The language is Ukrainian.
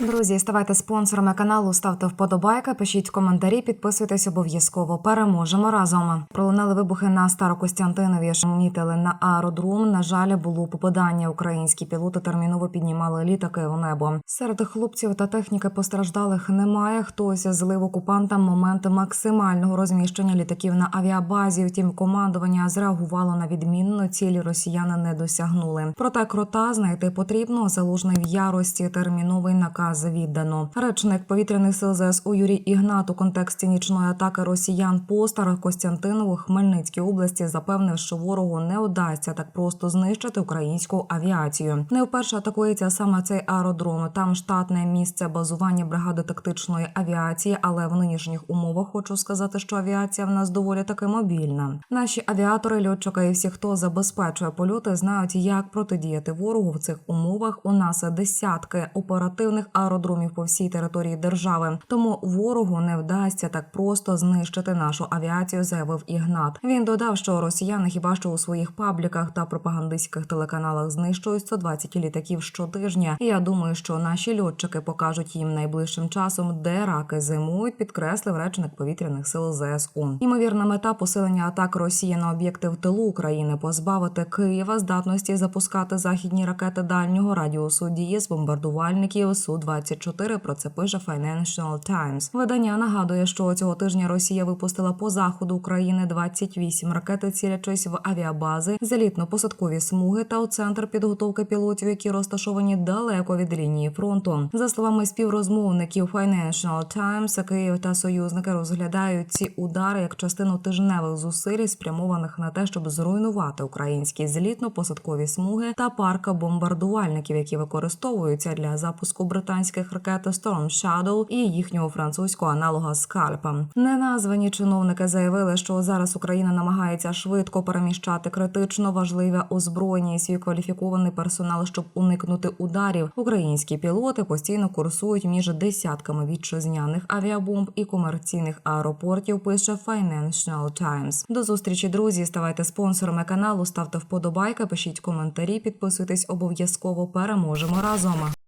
Друзі, ставайте спонсорами каналу, ставте вподобайки, пишіть коментарі, підписуйтесь обов'язково. Переможемо разом. Пролунали вибухи на Старокостянтинові. Мітили на аеродром. На жаль, було попадання. Українські пілоти терміново піднімали літаки в небо. Серед хлопців та техніки постраждалих немає. Хтось злив окупантам момент максимального розміщення літаків на авіабазі. Втім, командування зреагувало на відмінно. Цілі росіяни не досягнули. Проте крота знайти потрібно. Залужний в ярості терміновий наказ віддано. Речник повітряних сил ЗСУ Юрій Ігнат у контексті нічної атаки росіян по Старокостянтинову Хмельницькій області запевнив, що ворогу не вдасться так просто знищити українську авіацію. Не вперше атакується саме цей аеродром. Там штатне місце базування бригади тактичної авіації, але в нинішніх умовах хочу сказати, що авіація в нас доволі таки мобільна. Наші авіатори, льотчики і всі, хто забезпечує польоти, знають, як протидіяти ворогу в цих умовах. У нас десятки оперативних аеродромів по всій території держави. Тому ворогу не вдасться так просто знищити нашу авіацію, заявив Ігнат. Він додав, що росіяни хіба що у своїх пабліках та пропагандистських телеканалах знищують 120 літаків щотижня. І я думаю, що наші льотчики покажуть їм найближчим часом, де раки зимують, підкреслив речник повітряних сил ЗСУ. Ймовірна мета посилення атак Росії на об'єкти в тилу України позбавити Києва здатності запускати західні ракети дальнього радіусу дії з бомбардувальників су 24 Про це пише Financial Times. Видання нагадує, що цього тижня Росія випустила по заходу України 28 ракет, цілячись в авіабази, залітно-посадкові смуги та у центр підготовки пілотів, які розташовані далеко від лінії фронту. За словами співрозмовників Financial Times, Київ та союзники розглядають ці удари як частину тижневих зусиль, спрямованих на те, щоб зруйнувати українські злітно-посадкові смуги та парка бомбардувальників, які використовуються для запуску британських ракет Storm Shadow і їхнього французького аналога Скальпа. Неназвані чиновники заявили, що зараз Україна намагається швидко переміщати критично важливе озброєння і свій кваліфікований персонал, щоб уникнути ударів. Українські пілоти постійно курсують між десятками вітчизняних авіабомб і комерційних аеропортів. Пише Financial Times. До зустрічі, друзі. Ставайте спонсорами каналу, ставте вподобайки, пишіть коментарі, підписуйтесь обов'язково. Переможемо разом.